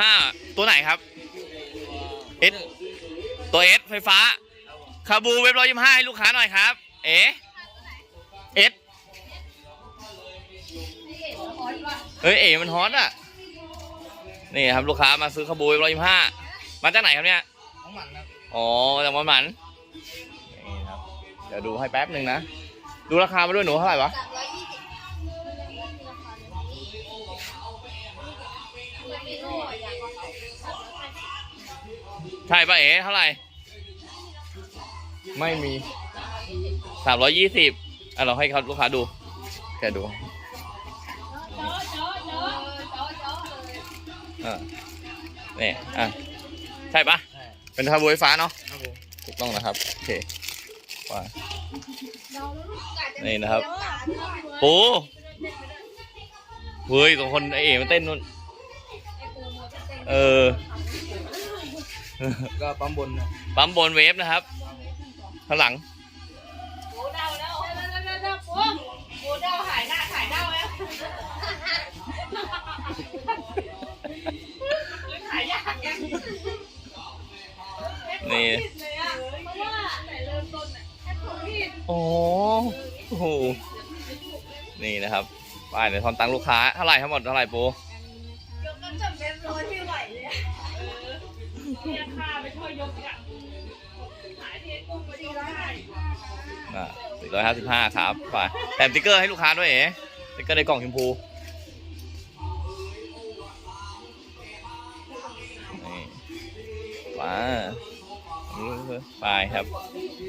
ห้าตัวไหนครับเอสตัวเอสไฟฟ้าคาบูเว็บร้อยยี่ห้าให้ลูกค้าหน่อยครับ เอ๋เอสเฮ้ยเอ๋มันฮอตอะนี่ครับลูกค้ามาซื้อคาบูเว็บร้อยยี่ห้ามาจากไหนครับเนี่ยอ๋อจากมันหมันนี่ครับเดี๋ยวดูให้แป๊บหนึ่งนะ ดูราคามาด้วยหนูเท่าไหร่วะ ใช่ปะเอ๋เท่าไหร่ ไม่มีสามร้อยยี่สิบอะเราให้เขาลูกค้าดู แกดูเจาะเจาะเจาะเจาะเจาะเลยอ่านี่อะ ใช่ปะใช่เป็นคาร์บูไฟฟ้าเนาะครับผมถูกต้องนะครับ โอเคว่าเดาแล้วลูกกาจนี่นะครับเลี้ยงหลานด้วยปูเฮ้ยตรงคนไอเอ๋มันเต้นนู่นไอ้ปูมัว เป็นเต้นเออ ก็ปั๊มบนนะปั๊มบนเวฟนะครับข้างหลังปูเดาแล้วเดาเดาเดาเดาปูปูเดาหายหน้าหายเดาแล้วหายยากไงนี่เลยอะเพราะว่าแต่เริ่มต้นอะแค่คนผิดโอ้โห นี่นะครับป้ายเดี๋ยวทอนตังค์ลูกค้า เท่าไหร่ทั้งหมดเท่าไหร่ปู เรียกค่าไปช่วยยกอะขายที่กุ้งไปยกได้อ่าสี่ร้อยห้าสิบห้าครับไปแถมสติ๊กเกอร์ให้ลูกค้าด้วยเอ๋สติ๊กเกอร์ในกล่องชมพูนี่มาไปครับ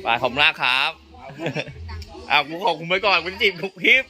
ไปขอบคุณมากครับ อ้าวกูขอบคุณไปก่อนกูจีบทุกคลิป